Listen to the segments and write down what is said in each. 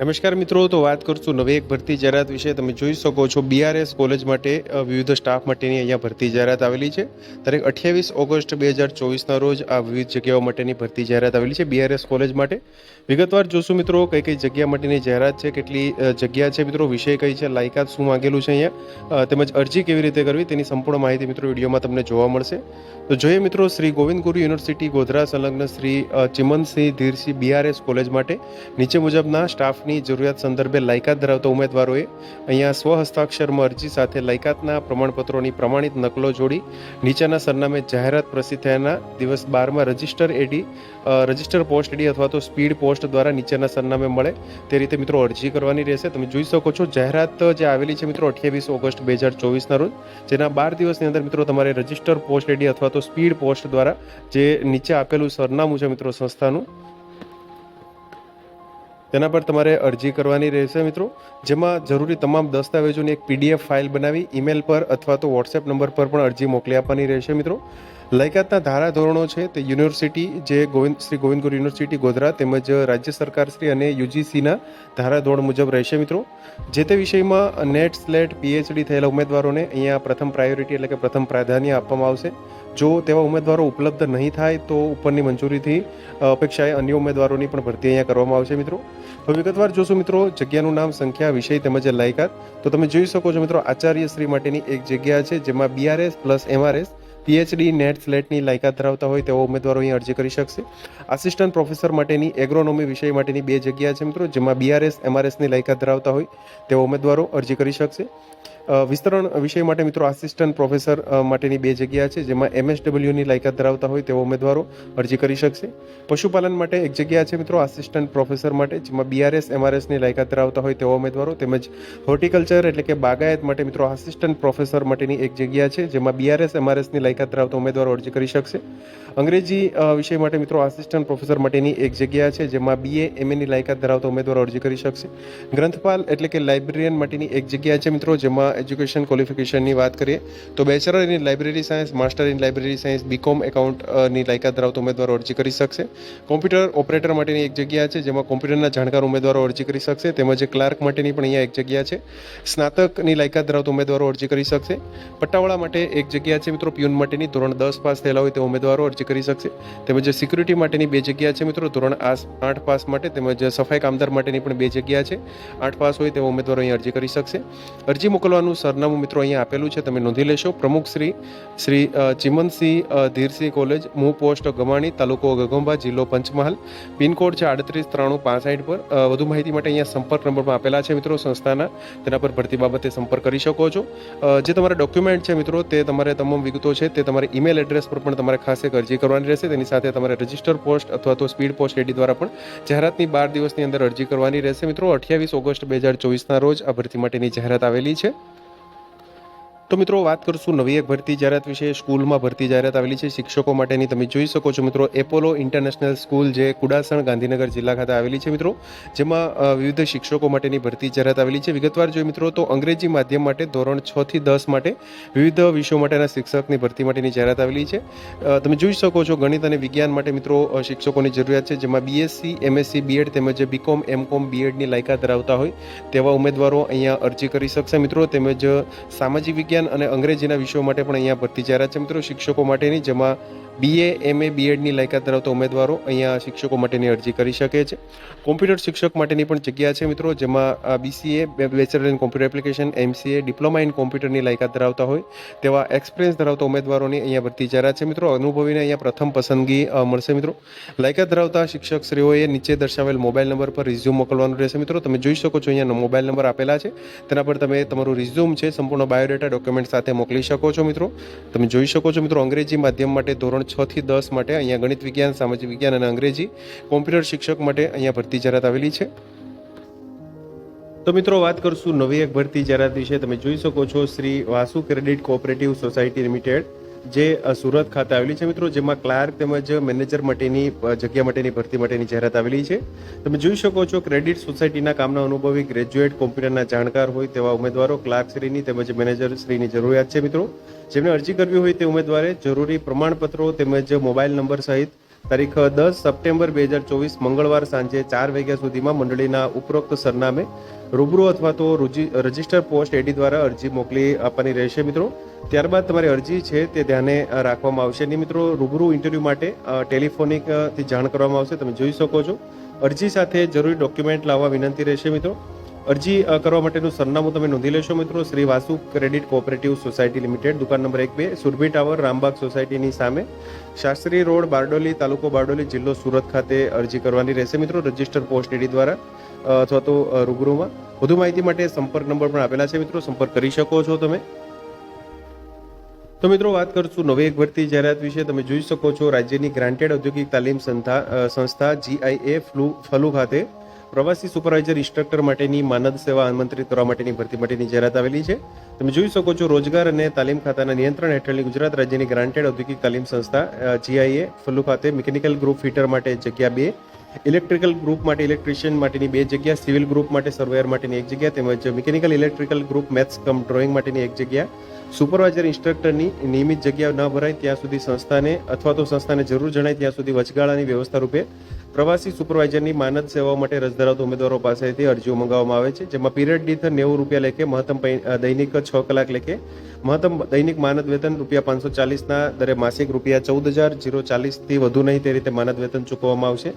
નમસ્કાર મિત્રો, તો વાત કરશું નવી એક ભરતી જાહેરાત વિશે. તમે જોઈ શકો છો બીઆરએસ કોલેજ માટે વિવિધ સ્ટાફ માટેની અહીંયા ભરતી જાહેરાત આવેલી છે. તારીખ અઠ્યાવીસ ઓગસ્ટ બે હજાર ચોવીસના રોજ આ વિવિધ જગ્યાઓ માટેની ભરતી જાહેરાત આવેલી છે બીઆરએસ કોલેજ માટે. વિગતવાર જોશું મિત્રો, કઈ કઈ જગ્યા માટેની જાહેરાત છે, કેટલી જગ્યા છે મિત્રો વિષય કઈ છે, લાયકાત શું માંગેલું છે અહીંયા. તેમજ અરજી કેવી રીતે કરવી તેની સંપૂર્ણ માહિતી મિત્રો વિડીયોમાં તમને જોવા મળશે. તો જોઈએ મિત્રો, શ્રી ગોવિંદ ગુરુ યુનિવર્સિટી ગોધરા સંલગ્ન શ્રી ચિમનસિંહ ધીરસિંહ બીઆરએસ કોલેજ માટે. નીચે મુજબના સ્ટાફની જરૂરિયાત સંદર્ભે લાયકાત ધરાવતા ઉમેદવારોએ અહીંયા સ્વહસ્તાક્ષરમાં અરજી સાથે લાયકાતના પ્રમાણપત્રોની પ્રમાણિત નકલો જોડી, નીચેના સરનામે જાહેરાત પ્રસિદ્ધ થયાના દિવસ બારમાં register AD register post AD અથવા તો સ્પીડ પોસ્ટ દ્વારા નીચેના સરનામે મળે તે રીતે મિત્રો અરજી કરવાની રહેશે. તમે જોઈ શકો છો જાહેરાત જે આવેલી છે મિત્રો અઠ્યાવીસ ઓગસ્ટ બે હજાર ચોવીસના રોજ, જેના બાર દિવસની અંદર મિત્રો તમારે રજિસ્ટર પોસ્ટ એડી અથવા તો સ્પીડ પોસ્ટ દ્વારા જે નીચે આપેલું સરનામું છે મિત્રો સંસ્થાનું તેના પર તમારે અરજી કરવાની રહેશે મિત્રો. જેમાં જરૂરી તમામ દસ્તાવેજોની એક પીડીએફ ફાઇલ બનાવી, ઈમેલ પર અથવા તો વોટ્સએપ નંબર પર પણ અરજી મોકલી આપવાની રહેશે મિત્રો. લાયકાતના ધારાધોરણો છે તે યુનિવર્સિટી જે ગોવિંદ, શ્રી ગોવિંદ ગુરુ યુનિવર્સિટી, ગોધરા તેમજ રાજ્ય સરકાર શ્રી અને યુજીસીના ધારા ધોરણ મુજબ રહેશે મિત્રો. જે તે વિષયમાં નેટ સ્લેટ પીએચડી થયેલા ઉમેદવારોને અહીંયા પ્રથમ પ્રાયોરિટી એટલે કે પ્રથમ પ્રાધાન્ય આપવામાં આવશે. જો તેવા ઉમેદવારો ઉપલબ્ધ નહીં થાય તો ઉપરની મંજૂરીથી અપેક્ષાએ અન્ય ઉમેદવારોની પણ ભરતી અહીંયા કરવામાં આવશે મિત્રો. હવે વિગતવાર જોશું મિત્રો, જગ્યાનું નામ, સંખ્યા, વિષય તેમજ લાયકાત. તો તમે જોઈ શકો છો મિત્રો, આચાર્ય શ્રી માટેની એક જગ્યા છે, જેમાં BRS plus MRS PhD NET સ્લેટની લાયકાત ધરાવતા હોય તેવા ઉમેદવારો અહીં અરજી કરી શકશે. આસિસ્ટન્ટ પ્રોફેસર માટેની એગ્રોનોમી વિષય માટેની બે જગ્યા છે મિત્રો, જેમાં બીઆરએસ એમઆરએસની લાયકાત ધરાવતા હોય તેવા ઉમેદવારો અરજી કરી શકશે. વિસ્તરણ વિષય માટે મિત્રો આસિસ્ટન્ટ પ્રોફેસર માટેની બે જગ્યા છે, જેમાં એમએસડબલ્યુની લાયકાત ધરાવતા હોય તેવા ઉમેદવારો અરજી કરી શકશે. પશુપાલન માટે એક જગ્યા છે મિત્રો આસિસ્ટન્ટ પ્રોફેસર માટે, જેમાં બીઆરએસ એમઆરએસની લાયકાત ધરાવતા હોય તેવા ઉમેદવારો, તેમજ હોર્ટિકલ્ચર એટલે કે બાગાયત માટે મિત્રો આસિસ્ટન્ટ પ્રોફેસર માટેની એક જગ્યા છે, જેમાં બીઆરએસ એમઆરએસની લાયકાત ધરાવતા ઉમેદવારો અરજી કરી શકશે. અંગ્રેજી વિષય માટે મિત્રો આસિસ્ટન્ટ પ્રોફેસર માટેની એક જગ્યા છે, જેમાં બીએ એમએની લાયકાત ધરાવતા ઉમેદવારો અરજી કરી શકશે. ગ્રંથપાલ એટલે કે લાઇબ્રેરિયન માટેની એક જગ્યા છે મિત્રો, જેમાં એજ્યુકેશન ક્વોલિફિકેશનની વાત કરીએ, તો bachelor in library science, master in library science, BCom એકાઉન્ટની લાયકાત ધરાવતા ઉમેદવારો અરજી કરી શકશે. કોમ્પ્યુટર ઓપરેટર માટેની એક જગ્યા છે, જેમાં કોમ્પ્યુટરના જાણકાર ઉમેદવારો અરજી કરી શકશે, તેમજ ક્લાર્ક માટેની પણ અહીંયા એક જગ્યા છે. સ્નાતકની લાયકાત ધરાવતા ઉમેદવારો અરજી કરી શકશે. પટ્ટાવાળા માટે એક જગ્યા છે મિત્રો પ્યુન માટેની, ધોરણ દસ પાસ થયેલા હોય તે ઉમેદવારો અરજી કરી શકશે. તેમજ સિક્યુરિટી માટેની બે જગ્યા છે મિત્રો, ધોરણ આઠ પાસ માટે, તેમજ સફાઈ કામદાર માટેની પણ બે જગ્યા છે. આઠ પાસ હોય તેવા ઉમેદવારો અહીં અરજી કરી શકશે. અરજી મોકલવાનું સરનામું મિત્રો અહીંયા આપેલું છે, તમે નોંધી લેશો. પ્રમુખ શ્રી શ્રી ચિમનસિંહ ધીરસિંહ કોલેજ, મૂ પોસ્ટ ગમાણી, તાલુકો ગગંબા, જિલ્લો પંચમહાલ. પિનકોડ છે આડત્રીસ ત્રાણું પાસઠ પર. વધુ માહિતી માટે અહીંયા સંપર્ક નંબરમાં આપેલા છે મિત્રો સંસ્થાના. તેના પર ભરતી બાબતે સંપર્ક કરી શકો છો. જે તમારા ડોક્યુમેન્ટ છે મિત્રો, તે તમારે તમામ વિગતો છે, તે તમારે ઈમેલ એડ્રેસ પર પણ તમારે ખાસ અરજી કરવાની રહેશે. તેની સાથે તમારે રજિસ્ટર પોસ્ટ અથવા તો સ્પીડ પોસ્ટ એડી દ્વારા પણ જાહેરાતની બાર દિવસની અંદર અરજી કરવાની રહેશે. મિત્રો, અઠ્યાવીસ ઓગસ્ટ બે હજાર ચોવીસના રોજ આ ભરતી માટેની જાહેરાત આવેલી છે. તો મિત્રો વાત કરશું નવી એક ભરતી જાહેરાત વિશે. સ્કૂલમાં ભરતી જાહેરાત આવેલી છે. શિક્ષકો માટેની તમે જોઈ શકો છો મિત્રો, એપોલો ઇન્ટરનેશનલ સ્કૂલ જે કુડાસણ ગાંધીનગર જિલ્લા ખાતે આવેલી છે મિત્રો. જેમાં વિવિધ શિક્ષકો માટેની ભરતી જાહેરાત આવેલી છે. વિગતવાર જોઈએ મિત્રો, તો અંગ્રેજી માધ્યમ માટે ધોરણ છ થી દસ માટે વિવિધ વિષયો માટેના શિક્ષકની ભરતી માટેની જાહેરાત આવેલી છે. તમે જોઈ શકો છો ગણિત અને વિજ્ઞાન માટે મિત્રો શિક્ષકોની જરૂરિયાત છે. જેમાં બીએસસી એમએસસી બીએડ તેમજ બીકોમ એમકોમ બીએડની લાયકાત ધરાવતા હોય તેવા ઉમેદવારો અહીંયા અરજી કરી શકશે મિત્રો. તેમજ સામાજિક વિજ્ઞાન અને અંગ્રેજીના વિષયો માટે પણ અહીંયા ભરતી જાહેરાત છે. મિત્રો શિક્ષકો માટેની જેમાં બીએ એમએ બીએડની લાયકાત ધરાવતા ઉમેદવારો અહીંયા શિક્ષકો માટેની અરજી કરી શકે છે. કોમ્પ્યુટર શિક્ષક માટેની પણ જગ્યા છે મિત્રો, જેમાં BCA bachelor in computer application MCA diploma in કોમ્પ્યુટરની લાયકાત ધરાવતા હોય, તેવા એક્સપિરિયન્સ ધરાવતા ઉમેદવારોની અહીંયા ભરતી જાહેરાત છે મિત્રો. અનુભવીને અહીંયા પ્રથમ પસંદગી મળશે મિત્રો. લાયકાત ધરાવતા શિક્ષક શ્રીઓએ નીચે દર્શાવેલ મોબાઈલ નંબર પર રિઝ્યુમ મોકલવાનું રહેશે મિત્રો. તમે જોઈ શકો છો અહીંયા મોબાઈલ નંબર આપેલા છે. તેના પર તમે તમારું રિઝ્યુમ છે, સંપૂર્ણ બાયોડેટા ડોક્યુમેન્ટ સાથે મોકલી શકો છો મિત્રો. તમે જોઈ શકો છો મિત્રો, અંગ્રેજી માધ્યમ માટે ધોરણ છ થી દસ માટે અહીંયા ગણિત વિજ્ઞાન, સામાજિક વિજ્ઞાન અને અંગ્રેજી કોમ્પ્યુટર શિક્ષક માટે અહીંયા ભરતી જાહેરાત આવેલી છે. તો મિત્રો વાત કરશું નવી એક ભરતી જાહેરાત વિશે. તમે જોઈ શકો છો Shri Vasu credit cooperative society limited. જે સુરત ખાતે આવેલી છે મિત્રો, જેમાં ક્લાર્ક તેમજ મેનેજર માટેની જગ્યા માટેની ભરતી માટેની જાહેરાત આવેલી છે. તમે જોઈ શકો છો ક્રેડિટ સોસાયટીના કામના અનુભવી ગ્રેજ્યુએટ કોમ્પ્યુટરના જાણકાર હોય તેવા ઉમેદવારો ક્લાર્ક શ્રીની તેમજ મેનેજર શ્રીની જરૂરિયાત છે મિત્રો. જેમને અરજી કરવી હોય તે ઉમેદવારે જરૂરી પ્રમાણપત્રો તેમજ મોબાઈલ નંબર સહિત તારીખ દસ સપ્ટેમ્બર બે હજાર ચોવીસ મંગળવાર સાંજે ચાર વાગ્યા સુધીમાં મંડળીના ઉપરોક્ત સરનામે રૂબરૂ અથવા તો રૂજી- રજિસ્ટર પોસ્ટ એડી દ્વારા અરજી મોકલી આપવાની રહેશે મિત્રો. ત્યારબાદ તમારી અરજી છે તે ધ્યાને રાખવામાં આવશે. નહીં મિત્રો રૂબરૂ ઇન્ટરવ્યૂ માટે અ, ટેલિફોનિક અ, થી જાણ કરવામાં આવશે. તમે જોઈ શકો છો. અરજી સાથે જરૂરી ડોક્યુમેન્ટ લાવવા વિનંતી રહેશે મિત્રો. અરજી કરવા માટેનું સરનામું તમે નોંધી લેશો મિત્રો. Shri Vasu credit cooperative society limited, દુકાન નંબર એક બે, સુરભી ટાવર, રામબાગ સોસાયટીની સામે. શાસ્ત્રી રોડ, બારડોલી તાલુકો બારડોલી જિલ્લો સુરત ખાતે અરજી કરવાની રહેશે મિત્રો, રજિસ્ટર પોસ્ટ એડી દ્વારા અથવા તો રૂબરૂમાં. વધુ માહિતી માટે સંપર્ક નંબર પણ આપેલા છે મિત્રો, સંપર્ક કરી શકો છો તમે. તો મિત્રો, વાત કરશું નવી એક ભરતી જાહેરાત વિશે. તમે જોઈ શકો છો, રાજ્યની ગ્રાન્ટેડ ઔદ્યોગિક તાલીમ સંસ્થા સંસ્થા જીઆઈએ ફ્લુ, ફલુ ખાતે પ્રવાસી સુપરવાઇઝર, ઇન્સ્ટ્રક્ટર માટેની માનદ સેવા આમંત્રિત કરવા માટેની ભરતી માટેની જાહેરાત આવેલી છે. તમે જોઈ શકો છો, રોજગાર અને તાલીમ ખાતાના નિયંત્રણ હેઠળની ગુજરાત રાજ્યની ગ્રાન્ટેડ ઔદ્યોગિક તાલીમ સંસ્થા જીઆઈએ ફલ્લુ ખાતે મિકેનિકલ ગ્રુપ ફિટર માટે જગ્યા બે ઇલેક્ટ્રિકલ ગ્રુપ માટે ઇલેક્ટ્રિશિયન માટેની બે જગ્યા સિવિલ ગ્રુપ માટે સર્વેયર માટેની એક જગ્યા, તેમજ mechanical electrical group maths cum drawing માટેની એક જગ્યા. સુપરવાઇઝર ઇન્સ્ટ્રક્ટરની નિયમિત જગ્યા ન ભરાય, ત્યાં સુધી સંસ્થાને અથવા તો સંસ્થાને જરૂર જણાય, ત્યાં સુધી વચગાળાની વ્યવસ્થા રૂપે પ્રવાસી સુપરવાઇઝરની માનદ સેવાઓ માટે રસ ધરાવતા ઉમેદવારો પાસેથી અરજીઓ મંગાવવામાં આવે છે, જેમાં પીરિયડ દીઠ નેવું રૂપિયા લેખે, મહત્તમ દૈનિક છ કલાક લેખે, મહત્તમ દૈનિક માનદ વેતન રૂપિયા પાંચસો ચાલીસના દરે માસિક રૂપિયા ચૌદ હજાર જીરો ચાલીસથી વધુ નહીં તે રીતે માનદ વેતન ચૂકવવામાં આવશે.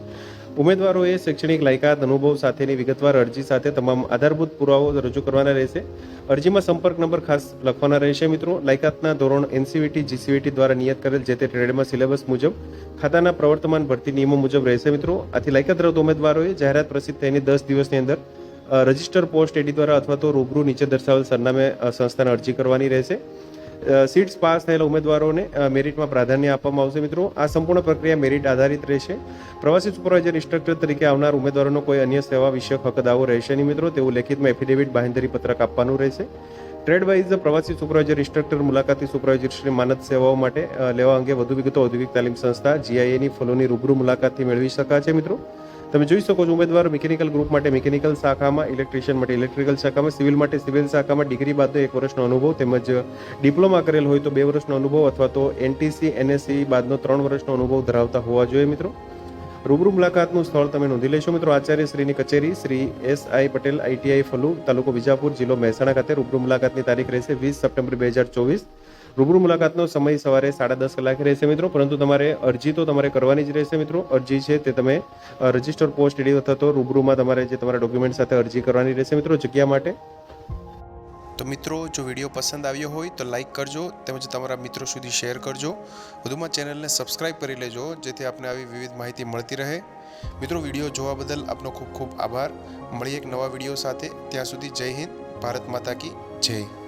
ઉમેદવારોએ શૈક્ષણિક લાયકાત, અનુભવ સાથેની વિગતવાર અરજી સાથે તમામ આધારભૂત પુરાવો રજૂ કરવાના રહેશે. અરજીમાં સંપર્ક નંબર ખાસ લખવાના રહેશે મિત્રો. લાયકાતના ધોરણ એનસીવીટી જીસીવીટી દ્વારા નિયત કરેલ જે તે ટ્રેડમાં સિલેબસ મુજબ ખાતાના પ્રવર્તમાન ભરતી નિયમો મુજબ રહેશે મિત્રો. આથી લાયકાત ધરાવતા ઉમેદવારોએ જાહેરાત પ્રસિદ્ધ થઈને દસ દિવસની અંદર રજિસ્ટર પોસ્ટ એડી દ્વારા અથવા તો રૂબરૂ નીચે દર્શાવેલ સરનામે સંસ્થાને અરજી કરવાની રહેશે. સીટ્સ પાસ થયેલા ઉમેદવારોને મેરિટમાં પ્રાધાન્ય આપવામાં આવશે મિત્રો. આ સંપૂર્ણ પ્રક્રિયા મેરિટ આધારિત રહેશે. પ્રવાસી સુપરવાઇઝર ઇન્સ્ટ્રક્ટર તરીકે આવનાર ઉમેદવારોનો કોઈ અન્ય સેવા વિષયક હકદાવો રહેશે નહીં મિત્રો. તેવું લેખિતમાં એફિડેવિટ બાંહેધરી પત્રક આપવાનું રહેશે. ટ્રેડ વાઇઝ પ્રવાસી સુપરવાઇઝર ઇન્સ્ટ્રક્ટર મુલાકાતી સુપરવાઇઝર શ્રી માનદ સેવાઓ માટે લેવા અંગે વધુ વિગતો ઔદ્યોગિક તાલીમ સંસ્થા જીઆઈએની ફલોની રૂબરૂ મુલાકાતથી મેળવી શકાશે મિત્રો. તમે જોઈ શકો છો ઉમેદવાર મિકેનિકલ ગ્રુપ માટે મિકેનિકલ શાખામાં, ઇલેક્ટ્રિશિયન માટે ઇલેક્ટ્રિકલ શાખામાં, સિવિલ માટે સિવિલ શાખામાં ડિગ્રી બાદ એક વર્ષનો અનુભવ તેમજ ડિપ્લોમા કરેલ હોય તો બે વર્ષનો અનુભવ અથવા તો એનટીસી એનએસસી બાદનો ત્રણ વર્ષનો અનુભવ ધરાવતા હોવા જોઈએ મિત્રો. રૂબરૂ મુલાકાતનું સ્થળ તમે નોંધી લેશો મિત્રો. આચાર્ય શ્રીની કચેરી Shri S I Patel ITI Phalu, તાલુકો વિજાપુર, જિલ્લો મહેસાણા ખાતે રૂબરૂ મુલાકાતની તારીખ રહેશે વીસ સપ્ટેમ્બર બે હજાર ચોવીસ. રૂબરૂ મુલાકાતનો સમય સવારે સાડા દસ કલાકે રહેશે મિત્રો. પરંતુ તમારે અરજી તો તમારે કરવાની જ રહેશે મિત્રો. અરજી છે તે તમે રજિસ્ટર પોસ્ટ એડી અથવા તો રૂબરૂમાં તમારે જે તમારા ડોક્યુમેન્ટ સાથે અરજી કરવાની રહેશે મિત્રો. જગ્યા માટે. તો મિત્રો, જો વીડિયો પસંદ આવ્યો હોય તો લાઈક કરજો, તેમજ તમારા મિત્રો સુધી શેર કરજો. વધુમાં ચેનલને સબસ્ક્રાઇબ કરી લેજો, જેથી આપને આવી વિવિધ માહિતી મળતી રહે. મિત્રો, વીડિયો જોવા બદલ આપનો ખૂબ ખૂબ આભાર. મળીએ એક નવા વીડિયો સાથે. ત્યાં સુધી જય હિન્દ, ભારત માતા કી જય.